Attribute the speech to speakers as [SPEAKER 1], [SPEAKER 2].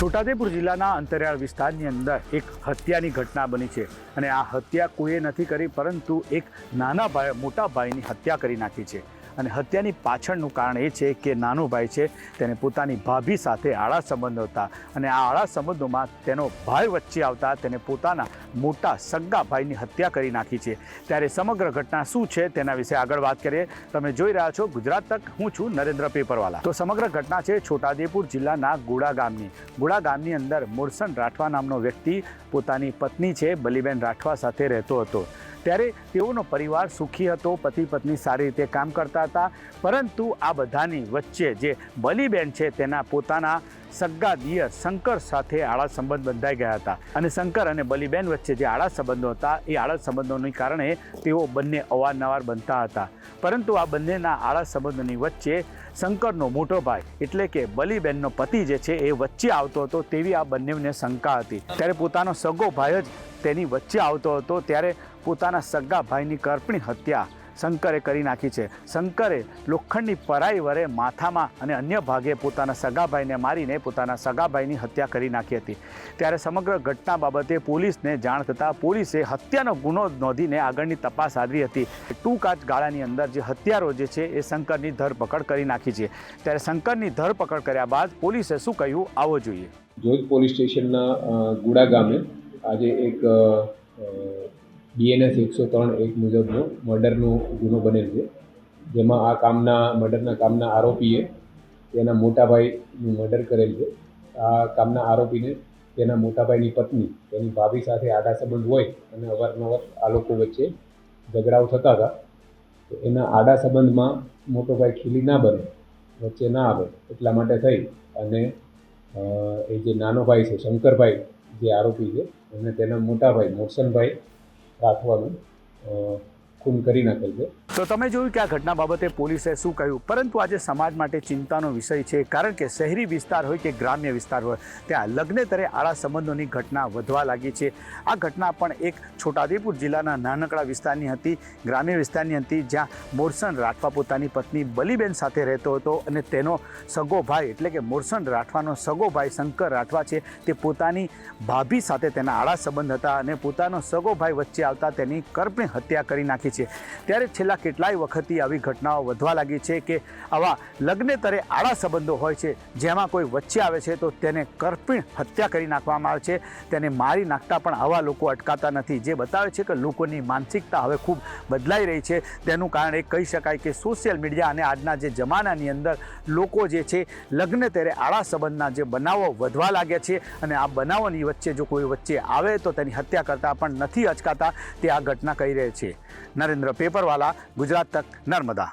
[SPEAKER 1] છોટાઉદેપુર જિલ્લાના અંતરિયાળ વિસ્તારની અંદર એક હત્યાની ઘટના બની છે અને આ હત્યા કોઈએ નથી કરી, પરંતુ એક નાના ભાઈ મોટા ભાઈની હત્યા કરી નાખી છે. અને હત્યાની પાછળનું કારણ એ છે કે નાનો ભાઈ છે, તેને પોતાની ભાભી સાથે આળા સંબંધો હતા અને આ આળા સંબંધોમાં તેનો ભાઈ વચ્ચે આવતા તેને પોતાના મોટા સગ્ગા ભાઈની હત્યા કરી નાખી છે. ત્યારે સમગ્ર ઘટના શું છે તેના વિશે આગળ વાત કરીએ. તમે જોઈ રહ્યા છો ગુજરાત તક, હું છું નરેન્દ્ર પેપરવાલા. તો સમગ્ર ઘટના છે છોટાદેપુર જિલ્લાના ગુડા ગામની. ગુડા ગામની અંદર મોરસન રાઠવા નામનો વ્યક્તિ પોતાની પત્ની છે, બલીબેન રાઠવા સાથે રહેતો હતો. ત્યારે તેઓનો પરિવાર સુખી હતો, પતિ પત્ની સારી રીતે કામ કરતા હતા. પરંતુ આ બધાની વચ્ચે જે બલીબેન છે તેના પોતાના સગ્ગા દિયર શંકર સાથે આળા સંબંધ બંધાઈ ગયા હતા. અને શંકર અને બલીબેન વચ્ચે જે આળા સંબંધો હતા, એ આળા સંબંધોને કારણે તેઓ બંને અવારનવાર બનતા હતા. પરંતુ આ બંનેના આળા સંબંધોની વચ્ચે શંકરનો મોટો ભાઈ, એટલે કે બલીબેનનો પતિ જે છે એ વચ્ચે આવતો હતો, તેવી આ બંનેને શંકા હતી. ત્યારે પોતાનો સગો ભાઈ જ તેની વચ્ચે આવતો હતો. ત્યારે પોતાના સગા ભાઈની કરપણી હત્યા શંકરે કરી નાખી છે. શંકરે લોખંડની પરાઈ વરે માથામાં અને અન્ય ભાગે પોતાના સગાભાઈને મારીને પોતાના સગાભાઈની હત્યા કરી નાખી હતી. ત્યારે સમગ્ર ઘટના બાબતે પોલીસને જાણ થતાં પોલીસે હત્યાનો ગુનો નોંધીને આગળની તપાસ આદરી હતી. ટૂંકા જ ગાળાની અંદર જે હત્યારો જે છે એ શંકરની ધરપકડ કરી નાખી છે. ત્યારે શંકરની ધરપકડ કર્યા બાદ પોલીસે શું કહ્યું આવો જોઈએ.
[SPEAKER 2] જોજ પોલીસ સ્ટેશનના ગુડા ગામે આજે એક બીએનએસ એકસો ત્રણ એક મુજબનો મર્ડરનો ગુનો બનેલ છે. જેમાં આ કામના મર્ડરના કામના આરોપીએ તેના મોટાભાઈનું મર્ડર કરેલ છે. આ કામના આરોપીને તેના મોટાભાઈની પત્ની, તેની ભાભી સાથે આડા સંબંધ હોય અને અવારનવાર આ લોકો વચ્ચે ઝઘડાઓ થતા હતા. તો એના આડા સંબંધમાં મોટો ભાઈ ખીલી ના બને, વચ્ચે ના આવે એટલા માટે થઈ અને એ જે નાનો ભાઈ છે, શંકરભાઈ જે આરોપી છે, અને તેના મોટા ભાઈ રાઠવાનું અ, ખૂન કરી નાખેલ
[SPEAKER 1] તો તમે જોયું કે આ ઘટના બાબતે પોલીસે શું કહ્યું? પરંતુ આજે સમાજ માટે ચિંતાનો વિષય છે, કારણ કે શહેરી વિસ્તાર હોય કે ગ્રામ્ય વિસ્તાર હોય, ત્યાં લગ્નેતરે આળા સંબંધોની ઘટના વધવા લાગી છે. આ ઘટના પણ એક છોટાઉદેપુર જિલ્લાના નાનકડા વિસ્તારની હતી. ગ્રામ્ય વિસ્તારની હતી, જ્યાં મોરસન રાઠવા પોતાની પત્ની બલીબેન સાથે રહેતો હતો અને તેનો સગો ભાઈ, એટલે કે મોરસન રાઠવાનો સગો ભાઈ શંકર રાઠવા છે, તે પોતાની ભાભી સાથે તેના આળા સંબંધ હતા અને પોતાનો સગો ભાઈ વચ્ચે આવતા તેની કરપણી હત્યા કરી નાખી છે. ત્યારે છેલ્લા કેટલાય વખતથી આવી ઘટનાઓ વધવા લાગી છે કે આવા લગ્નેતરે આળા સંબંધો હોય છે. જેમાં કોઈ વચ્ચે આવે છે તો તેને કરપીણ હત્યા કરી નાખવામાં આવે છે. તેને મારી નાખતા પણ આવા લોકો અટકાતા નથી. જે બતાવે છે કે લોકોની માનસિકતા હવે ખૂબ બદલાઈ રહી છે. તેનું કારણ એ કહી શકાય કે સોશિયલ મીડિયા અને આજના જે જમાનાની અંદર લોકો જે છે લગ્નેતરે આળા સંબંધના જે બનાવો વધવા લાગ્યા છે અને આ બનાવોની વચ્ચે જો કોઈ વચ્ચે આવે તો તેની હત્યા કરતા પણ નથી અચકાતા તે આ ઘટના કહી રહે છે. નરેન્દ્ર પેપરવાલા ગુજરાત તક નર્મદા.